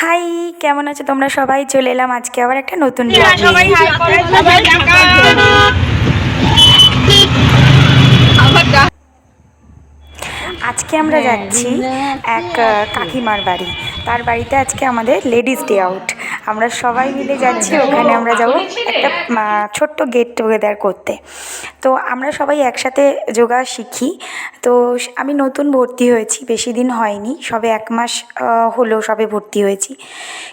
High কেমন আছো? তোমরা সবাই চলে এলাম আজকে আবার একটা নতুন vlog নিয়ে। সবাই হাই করো সবাই আজকে আমরা যাচ্ছি এক কাকিমার বাড়ি। তার বাড়িতে আজকে আমাদের লেডিস ডে আউট আমরা সবাই মিলে যাচ্ছি, ওখানে আমরা যাব একটা ছোট্ট গেট টুগেদার করতে। তো আমরা সবাই একসাথে যোগা শিখি। তো আমি নতুন ভর্তি হয়েছি, বেশি দিন হয়নি, সবে এক মাস হলো সবে ভর্তি হয়েছি।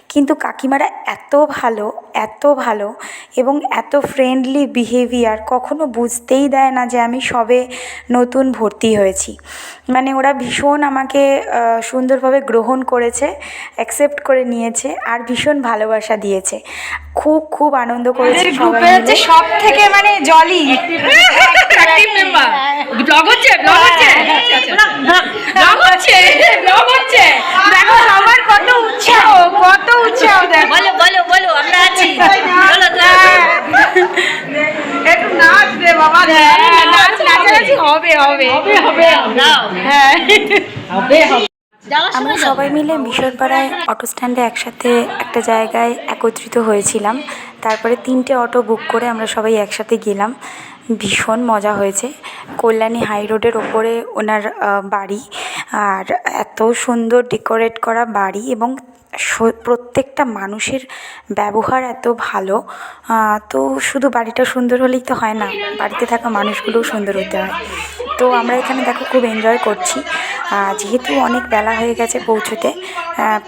কিন্তু কাকিমারা এত ভালো এত ভালো এবং এত ফ্রেন্ডলি বিহেভিয়ার কখনো বুঝতেই দেয় না যে আমি সবে নতুন ভর্তি হয়েছি। মানে ওরা ভীষণ আমাকে সুন্দরভাবে গ্রহণ করেছে অ্যাকসেপ্ট করে নিয়েছে আর ভীষণ ভালোবাসা দিয়েছে। খুব খুব আনন্দ করেছে সবাই গ্রুপে সব থেকে মানে জলি অ্যাক্টিভ মেম্বার ব্লগ হচ্ছে ব্লগ হচ্ছে ব্লগ হচ্ছে ব্লগ হচ্ছে দেখো সবার কত উৎসাহ কত উৎসাহ দেখো বলো বলো বলো আমরা আছি বলো তো একটু নাচ দে বাবা হ্যাঁ নাচ নাচানাচি হবে হবে হবে হবে হবে হ্যাঁ আমরা সবাই মিলে মিশরপাড়ায় অটো স্ট্যান্ডে একসাথে একটা জায়গায় একত্রিত হয়েছিলাম। তারপরে তিনটে অটো বুক করে আমরা সবাই একসাথে গেলাম। ভীষণ মজা হয়েছে। কল্যাণী হাই রোডের ওপরে ওনার বাড়ি। আর এত সুন্দর ডেকোরেট করা বাড়ি এবং প্রত্যেকটা মানুষের ব্যবহার এত ভালো। তো শুধু বাড়িটা সুন্দর হলেই তো হয় না বাড়িতে থাকা মানুষগুলোও সুন্দর হতে হয়। তো আমরা এখানে দেখো খুব এনজয় করছি। যেহেতু অনেক বেলা হয়ে গেছে পৌঁছতে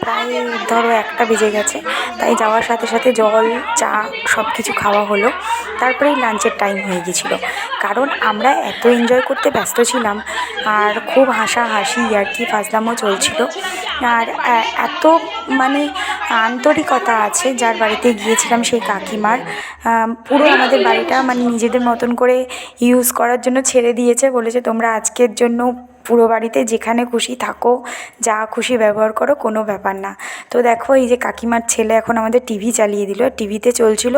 প্রায় ধরো একটা বেজে গেছে, তাই যাওয়ার সাথে সাথে জল, চা সব কিছু খাওয়া হলো। তারপরেই লাঞ্চের টাইম হয়ে গেছিল। কারণ আমরা এত এনজয় করতে ব্যস্ত ছিলাম, আর খুব হাসাহাসি আর কি ফাজলামও চলছিল। আর এত মানে আন্তরিকতা আছে যার বাড়িতে গিয়েছিলাম সেই কাকিমার। পুরো আমাদের বাড়িটা মানে নিজেদের মতন করে ইউজ করার জন্য ছেড়ে দিয়েছে। বলেছে তোমরা আজকের জন্য পুরো বাড়িতে যেখানে খুশি থাকো যা খুশি ব্যবহার করো কোনো ব্যাপার না। তো দেখো এই যে কাকিমার ছেলে এখন আমাদের টিভি চালিয়ে দিল। টিভিতে চলছিল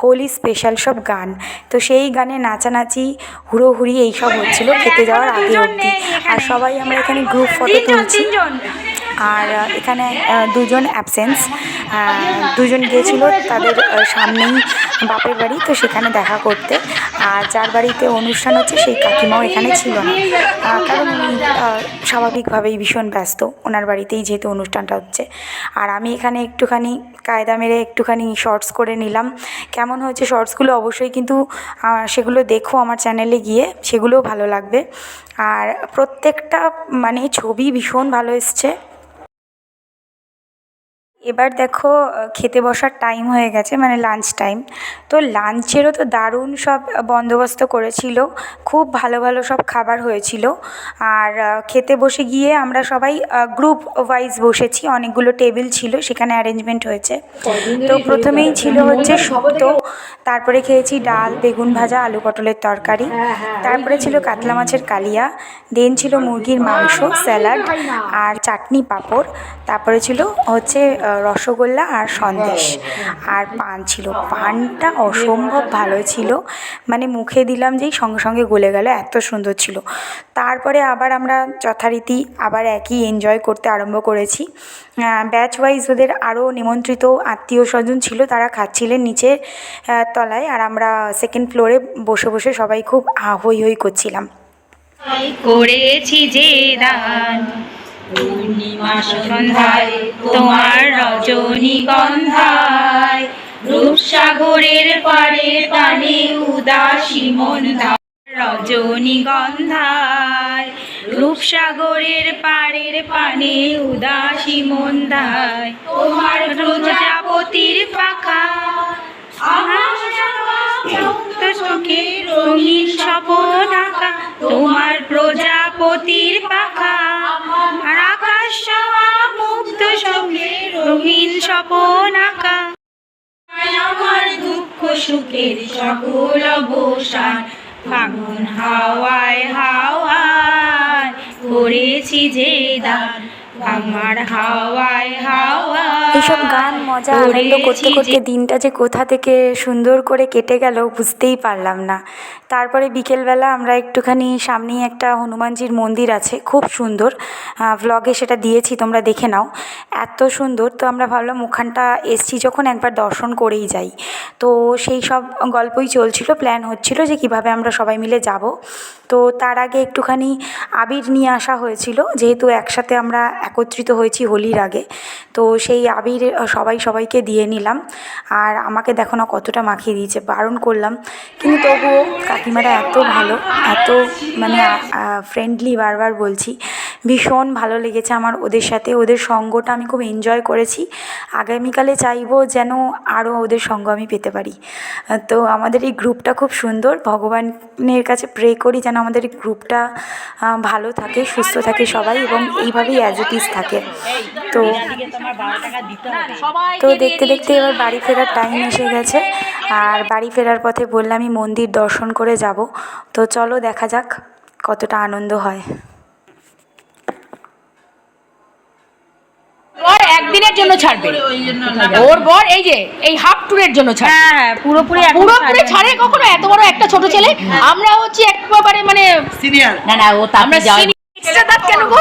হোলি স্পেশাল সব গান। তো সেই গানে নাচানাচি হুড়োহুড়ি এইসব হচ্ছিল খেতে যাওয়ার আগে অবধি। আর সবাই আমরা এখানে গ্রুপ ফটো তুলছি। আর এখানে দুজন অ্যাবসেন্স দুজন গিয়েছিল তাদের সামনেই বাপের বাড়ি, তো সেখানে দেখা করতে। আর যার বাড়িতে অনুষ্ঠান হচ্ছে, সেই কাকিমাও এখানে ছিল না। কারণ উনি স্বাভাবিকভাবেই ভীষণ ব্যস্ত। ওনার বাড়িতেই যেহেতু অনুষ্ঠানটা হচ্ছে। আর আমি এখানে একটুখানি কায়দা মেরে একটুখানি শর্টস করে নিলাম। কেমন হয়েছে শর্টসগুলো অবশ্যই কিন্তু সেগুলো দেখো আমার চ্যানেলে গিয়ে, সেগুলোও ভালো লাগবে। আর প্রত্যেকটা মানে ছবি ভীষণ ভালো এসছে। এবার দেখো খেতে বসার টাইম হয়ে গেছে মানে লাঞ্চ টাইম তো লাঞ্চেরও তো দারুণ সব বন্দোবস্ত করেছিল খুব ভালো ভালো সব খাবার হয়েছিল। আর খেতে বসে গিয়ে আমরা সবাই গ্রুপ ওয়াইজ বসেছি অনেকগুলো টেবিল ছিল সেখানে অ্যারেঞ্জমেন্ট হয়েছে। তো প্রথমেই ছিল হচ্ছে শুক্তো তারপরে খেয়েছি ডাল বেগুন ভাজা আলু পটলের তরকারি। তারপরে ছিল কাতলা মাছের কালিয়া দেন ছিল মুরগির মাংস স্যালাড আর চাটনি পাঁপড়। তারপরে ছিল হচ্ছে রসগোল্লা আর সন্দেশ। আর পান ছিল। পানটা অসম্ভব ভালো ছিল। মানে মুখে দিলাম যেই সঙ্গে সঙ্গে গলে গেল এত সুন্দর ছিল। তারপরে আবার আমরা যথারীতি আবার একই এনজয় করতে আরম্ভ করেছি। ব্যাচ ওয়াইজ ওদের আরও নিমন্ত্রিত আত্মীয় স্বজন ছিল তারা খাচ্ছিলেন নিচের তলায়। আর আমরা সেকেন্ড ফ্লোরে বসে বসে সবাই খুব আহ, হৈ হৈ করছিলাম। করেছি যে দান। পূর্ণিমা সন্ধ্যায় তোমার রজনীগন্ধায় রূপসাগরের পারে পানে উদাসী মন রজনীগন্ধায় রূপসাগরের পাড়ের পানে উদাসী মন ধায়। তোমার প্রজাপতির পাখা রঙিন স্বপন আঁকা তোমার প্রজাপতির পাখা রঙিন স্বপন আঁকা। আমার দুঃখ সুখের সকল অবসান ফাগুন হাওয়ায় হাওয়ায় করেছি যে দান। আমার হাওয়ায় হাওয়ায় এইসব গান মজা আনন্দ করতে করতে দিনটা যে কোথা থেকে সুন্দর করে কেটে গেল বুঝতেই পারলাম না। তারপরে বিকেলবেলা আমরা একটুখানি সামনেই একটা হনুমানজির মন্দির আছে খুব সুন্দর। ভ্লগে সেটা দিয়েছি তোমরা দেখে নাও। এত সুন্দর তো আমরা ভাবলাম ওখানটা এসছি যখন একবার দর্শন করেই যাই। তো সেই সব গল্পই চলছিল প্ল্যান হচ্ছিল যে কীভাবে আমরা সবাই মিলে যাব। তো তার আগে একটুখানি আবির নিয়ে আসা হয়েছিল যেহেতু একসাথে আমরা একত্রিত হয়েছি হোলির আগে। তো সেই আবির সবাই সবাইকে দিয়ে নিলাম। আর আমাকে দেখো না কতটা মাখিয়ে দিয়েছে, বারণ করলাম। কিন্তু তবুও কাকিমারা এত ভালো, এত মানে ফ্রেন্ডলি বারবার বলছি। ভীষণ ভালো লেগেছে আমার ওদের সাথে। ওদের সঙ্গটা আমি খুব এনজয় করেছি। আগামীকালে চাইব যেন আরও ওদের সঙ্গ আমি পেতে পারি। তো আমাদের এই গ্রুপটা খুব সুন্দর। ভগবানের কাছে প্রে করি যেন আমাদের গ্রুপটা ভালো থাকে, সুস্থ থাকে সবাই এবং এইভাবেই অ্যাজ ইট ইজ থাকে। তো তো দেখতে দেখতে এবার বাড়ি ফেরার টাইম এসে গেছে। আর বাড়ি ফেরার পথে বললামই মন্দির দর্শন করে যাব। তো চলো দেখা যাক কতটা আনন্দ হয় বর একদিনের জন্য ছাড়বে। ওর বর এই যে এই হাফ ট্যুরের জন্য ছাড়বে। হ্যাঁ হ্যাঁ পুরোপুরি ছাড়ে কখনো? এত বড় একটা ছোট ছেলে। আমরা হচ্ছে একবারে মানে সিনিয়র না না ও আমরা তাকে যাওয়া extra দাঁত কেন গো?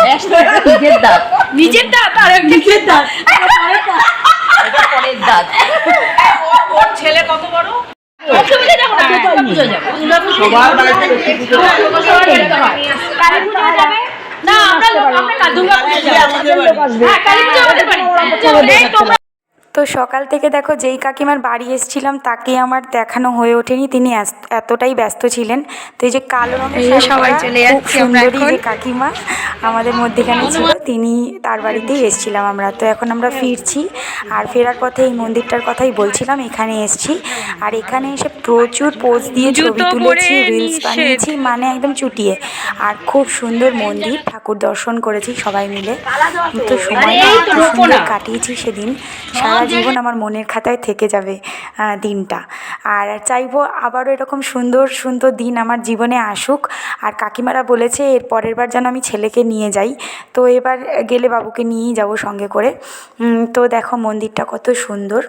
নিজের দাঁত। নিজের দাঁত আর নিজের দাঁত। পরের দাঁত। অসুবিধা যাব না। পুজো যাবে। সবার বাড়িতে পুজো হয়। কালী পুজো যাবে? না আমরা আমরা কাদুঙ্গা পুজো যাব। আমাদের বাড়ি। হ্যাঁ কালী পুজো আমাদের বাড়ি। এই তোমরা তো সকাল থেকে দেখো যেই কাকিমার বাড়ি এসেছিলাম তাকে আমার দেখানো হয়ে ওঠেনি। তিনি এতটাই ব্যস্ত ছিলেন। তো এই যে কালো রঙের সবাই চলে যাচ্ছি সুন্দরী যে কাকিমা আমাদের মধ্যেখানে ছিল তিনি তার বাড়িতেই এসেছিলাম আমরা। তো এখন আমরা ফিরছি আর ফেরার পথে এই মন্দিরটার কথাই বলছিলাম এখানে এসেছি। আর এখানে এসে প্রচুর পোজ দিয়ে ছবি তুলেছি রিলস বানিয়েছি মানে একদম চুটিয়ে। আর খুব সুন্দর মন্দির ঠাকুর দর্শন করেছি সবাই মিলে। তো সময় এই তো এত রোপো সুন্দর কাটিয়েছি সেদিন। সারা জীবন আমার মনের খাতায় থেকে যাবে দিনটা। আর চাইব আবারও এরকম সুন্দর সুন্দর দিন আমার জীবনে আসুক। আর কাকিমারা বলেছে এর পরের বার যেন আমি ছেলেকে নিয়ে যাই। তো এবার গেলে বাবুকে নিয়েই যাব সঙ্গে করে। তো দেখো মন্দিরটা কত সুন্দর।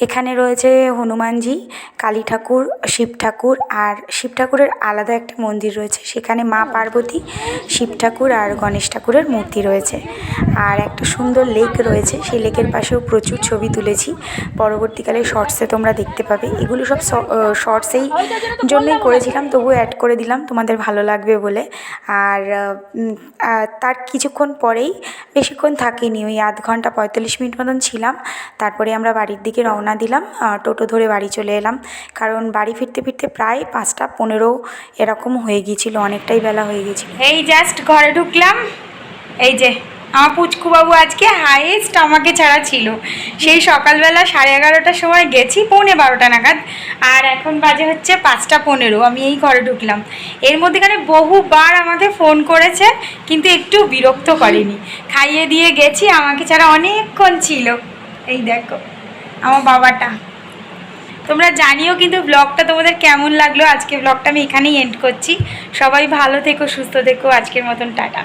এখানে রয়েছে হনুমানজি, কালী ঠাকুর, শিব ঠাকুর আর শিব ঠাকুরের আলাদা একটা মন্দির রয়েছে। সেখানে মা পার্বতী, শিব ঠাকুর আর গণেশ ঠাকুরের মূর্তি রয়েছে। আর একটা সুন্দর লেক রয়েছে। সেই লেকের পাশেও প্রচুর ছবি তুলেছি। পরবর্তীকালে শর্টসে তোমরা দেখতে পাবে। এগুলো সব শর্টসেই জন্যই করেছিলাম, তবুও অ্যাড করে দিলাম। তোমাদের ভালো লাগবে বলে। আর তার কিছুক্ষণ পরেই, বেশিক্ষণ থাকিনি, ওই আধ ঘণ্টা পঁয়তাল্লিশ মিনিট মতন ছিলাম। তারপরে আমরা বাড়ির দিকে রওনা দিলাম টোটো ধরে বাড়ি চলে এলাম। কারণ বাড়ি ফিরতে ফিরতে প্রায় পাঁচটা পনেরো এরকম হয়ে গিয়েছিল, অনেকটাই বেলা হয়ে গিয়েছিল। এই জাস্ট ঘরে ঢুকলাম। এই যে, আমার পুচকু বাবু আজকে হাইয়েস্ট আমাকে ছাড়া ছিল। সেই সকালবেলা সাড়ে এগারোটার সময় গেছি, পৌনে বারোটা নাগাদ। আর এখন বাজে হচ্ছে পাঁচটা পনেরো, আমি এই ঘরে ঢুকলাম। এর মধ্যেখানে বহুবার আমাকে ফোন করেছে, কিন্তু একটু বিরক্ত করেনি। খাইয়ে দিয়ে গেছি, আমাকে ছাড়া অনেকক্ষণ ছিল। এই দেখো। আমার বাবাটা। তোমরা জানিও কিন্তু ব্লগটা তোমাদের কেমন লাগল? আজকে ব্লগটা আমি এখানেই এন্ড করছি। সবাই ভালো থেকো, সুস্থ থেকো। আজকের মতন টাটা।